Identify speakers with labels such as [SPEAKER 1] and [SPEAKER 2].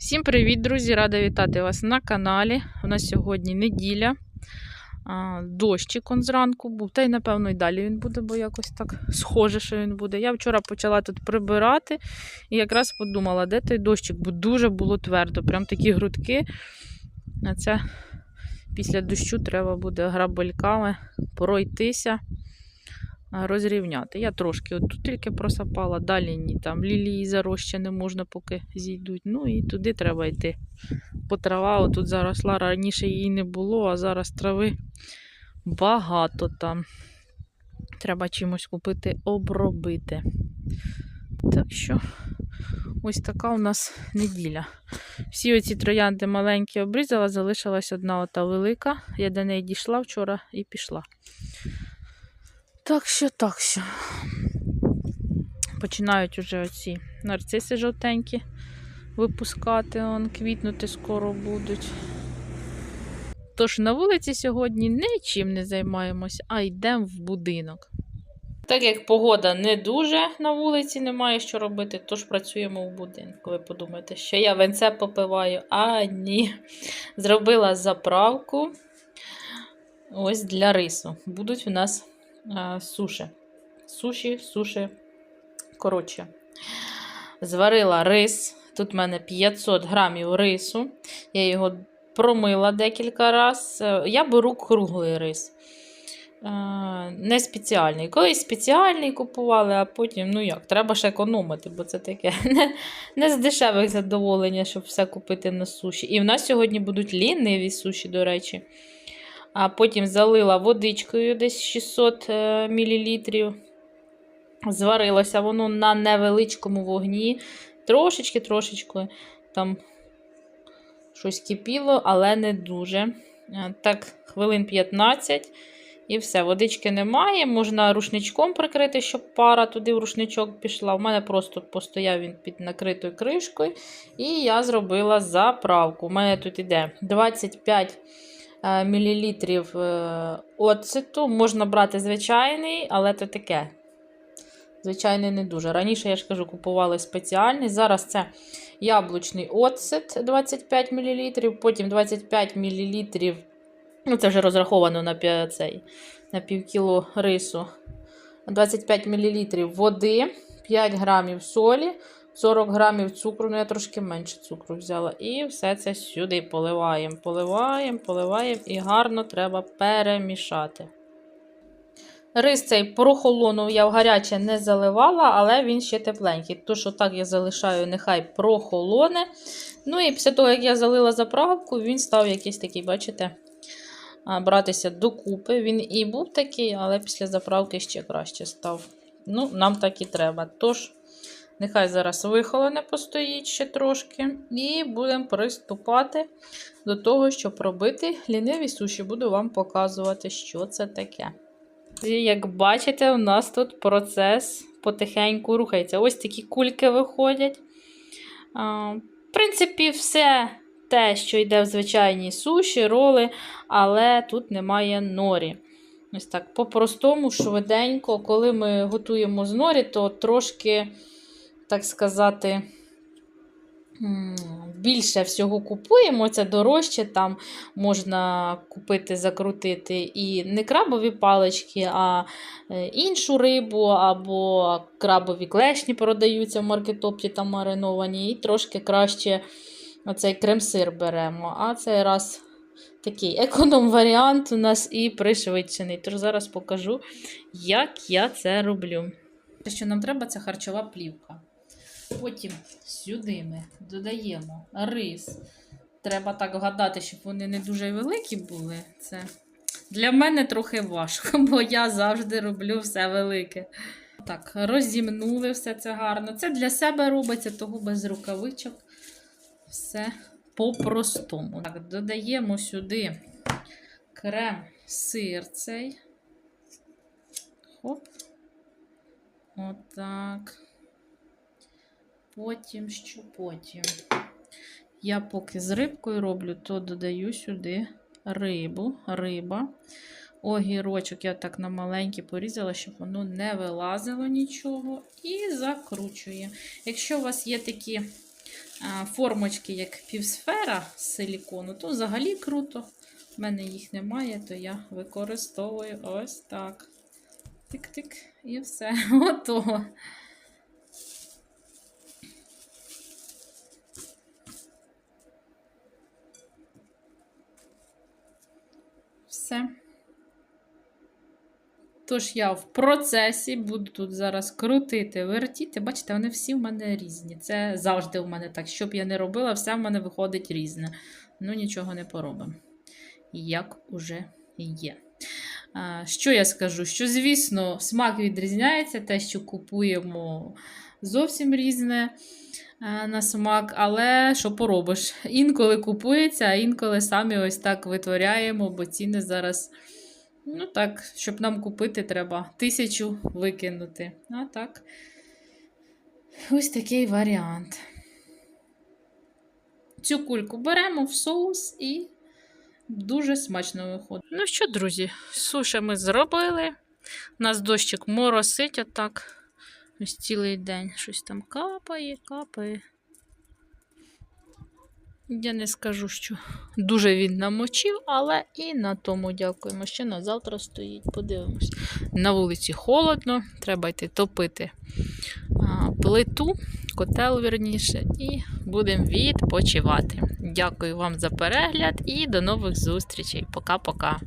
[SPEAKER 1] Всім привіт, друзі! Рада вітати вас на каналі. У нас сьогодні неділя. Дощик он зранку був. Та й, напевно, і далі він буде, бо якось так схоже, що він буде. Я вчора почала тут прибирати і якраз подумала, де той дощик, бо дуже було твердо. Прям такі грудки. А це після дощу треба буде грабельками пройтися, розрівняти. Я трошки от тут тільки просапала, далі ні, там лілії зароща не можна, поки зійдуть. Ну і туди треба йти. Бо трава отут заросла, раніше її не було, а зараз трави багато там. Треба чимось купити, обробити. Так що, ось така у нас неділя. Всі оці троянди маленькі обрізала, залишилась одна ота велика. Я до неї дійшла вчора і пішла. Так що, так що. Починають уже оці нарциси жовтенькі випускати, он, квітнути скоро будуть. Тож на вулиці сьогодні нічим не займаємося, а йдемо в будинок. Так як погода не дуже на вулиці, немає що робити, тож працюємо в будинку. Ви подумаєте, що я венце попиваю? А ні. Зробила заправку ось для рису. Будуть у нас суші. Суші, суші. Коротше, зварила рис. Тут в мене 500 грамів рису. Я його промила декілька разів. Я беру круглий рис. Е, Не спеціальний. Колись спеціальний купували, а потім, ну як, треба ж економити, бо це таке не, не з дешевих задоволення, щоб все купити на суші. І в нас сьогодні будуть ліниві суші, до речі. А потім залила водичкою десь 600 мл. Зварилося воно на невеличкому вогні. Трошечки-трошечки там щось кипіло, але не дуже. Е, Так, хвилин 15 і все. Водички немає. Можна рушничком прикрити, щоб пара туди в рушничок пішла. У мене просто постояв він під накритою кришкою. І я зробила заправку. У мене тут іде 25 мл оцету. Можна брати звичайний, але це таке. Звичайно, не дуже. Раніше, я ж кажу, купували спеціальний. Зараз це яблучний оцет 25 мл, потім 25 мл. Ну, це вже розраховано на, цей, на півкіло рису. 25 мл води, 5 грамів солі, 40 грамів цукру. Ну, я трошки менше цукру взяла. І все це сюди поливаємо. Поливаємо, поливаємо і гарно треба перемішати. Рис цей прохолонув, я в гаряче не заливала, але він ще тепленький. Тож, отак я залишаю, нехай прохолоне. Ну і після того, як я залила заправку, він став якийсь такий, бачите, братися докупи. Він і був такий, але після заправки ще краще став. Ну, нам так і треба. Тож, нехай зараз вихолоне постоїть ще трошки. І будемо приступати до того, щоб робити ліниві суші. Буду вам показувати, що це таке. І Як бачите, у нас тут процес потихеньку рухається. Ось такі кульки виходять. В принципі, все те, що йде в звичайній суші, роли, але тут немає норі. Ось так, по-простому, швиденько, коли ми готуємо з норі, то трошки, так сказати, більше всього купуємо, це дорожче, там можна купити, закрутити і не крабові палички, а е, іншу рибу, або крабові клешні продаються в маркетопті там мариновані, і трошки краще оцей крем-сир беремо. А цей раз такий економ-варіант у нас і пришвидшений. Тож зараз покажу, як я це роблю. Те, що нам треба, це харчова плівка. Потім сюди ми додаємо рис. Треба так вгадати, щоб вони не дуже великі були. Це для мене трохи важко, бо я завжди роблю все велике. Так, розімнули все це гарно. Це для себе робиться, того без рукавичок. Все по-простому. Так, додаємо сюди крем-сир цей. Хоп. Отак. Потім що потім? Я поки з рибкою роблю, то додаю сюди рибу, риба. Огірочок я так на маленькі порізала, щоб воно не вилазило нічого. І закручує. Якщо у вас є такі формочки як півсфера з силікону, то взагалі круто. У мене їх немає, то я використовую ось так. Тик-тик, і все. Готово. Все. Тож я в процесі буду тут зараз крутити, вертіти. Бачите, вони всі в мене різні. Це завжди в мене так. Щоб я не робила, все в мене виходить різне. Ну, нічого не поробимо. Як уже є. Що я скажу? Що, звісно, смак відрізняється, те, що купуємо зовсім різне на смак, але що поробиш? Інколи купується, а інколи самі ось так витворяємо, бо ціни зараз. Ну так, щоб нам купити, треба тисячу викинути. А так. Ось такий варіант. Цю кульку беремо в соус і дуже смачно виходить. Ну що, друзі, суші ми зробили. У нас дощик моросить отак. Ось цілий день щось там капає, капає. Я не скажу, що дуже він намочив, але і на тому дякуємо. Ще на завтра стоїть. Подивимось. На вулиці холодно, треба йти топити а, плиту, котел вірніше, і будемо відпочивати. Дякую вам за перегляд і до нових зустрічей. Пока-пока.